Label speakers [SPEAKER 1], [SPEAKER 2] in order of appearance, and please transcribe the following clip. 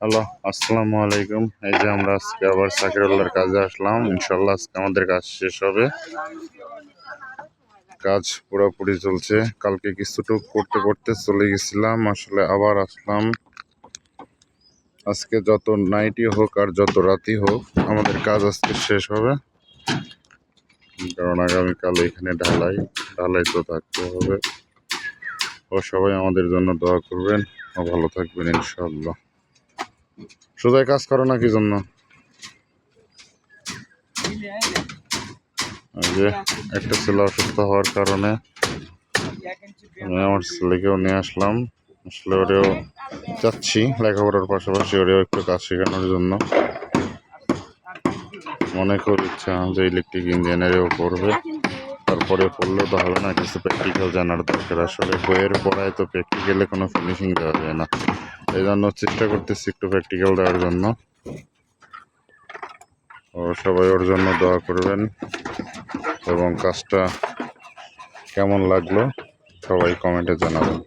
[SPEAKER 1] Hello, আসসালামু আলাইকুম। এই যে আমরা আজকে আবার সাকিরুল্লাহর কাজে আসলাম। ইনশাল্লাহ আজকে আমাদের কাজ শেষ হবে। কাজ পুরোপুরি চলছে। কালকে কিছুটুক করতে করতে চলে গেছিলাম, আসলে আবার আসলাম। আজকে যত নাইটই হোক আর যত রাতই হোক, আমাদের কাজ আজকে শেষ হবে। কারণ আগামীকাল এখানে ঢালাই ঢালাই তো থাকতে হবে। ও সবাই আমাদের জন্য দোয়া করবেন। ভালো থাকবেন ইনশাআল্লাহ। সোজায় কাজ করো না কি জন্য? একটা ছেলে অসুস্থ হওয়ার কারণে আমি আমার ছেলেকেও নিয়ে আসলাম। আসলে ওরেও যাচ্ছি লেখাপড়ার পাশাপাশি ওরেও একটু কাজ শেখানোর জন্য। মনে করি ইচ্ছা যে ইলেকট্রিক ইঞ্জিনিয়ারেও পড়বে তারপরে পড়লেও তো হবে না, কিছু প্র্যাকটিক্যাল জানার দরকার। আসলে বইয়ের পড়ায় তো প্র্যাকটিক্যালে কোনো ফিনিশিং দেওয়া যায় না। এই জন্য চেষ্টা করতেছি একটু প্র্যাকটিক্যাল দেওয়ার জন্য। ও সবাই ওর জন্য দোয়া করবেন এবং কাজটা কেমন লাগল সবাই কমেন্টে জানাবেন।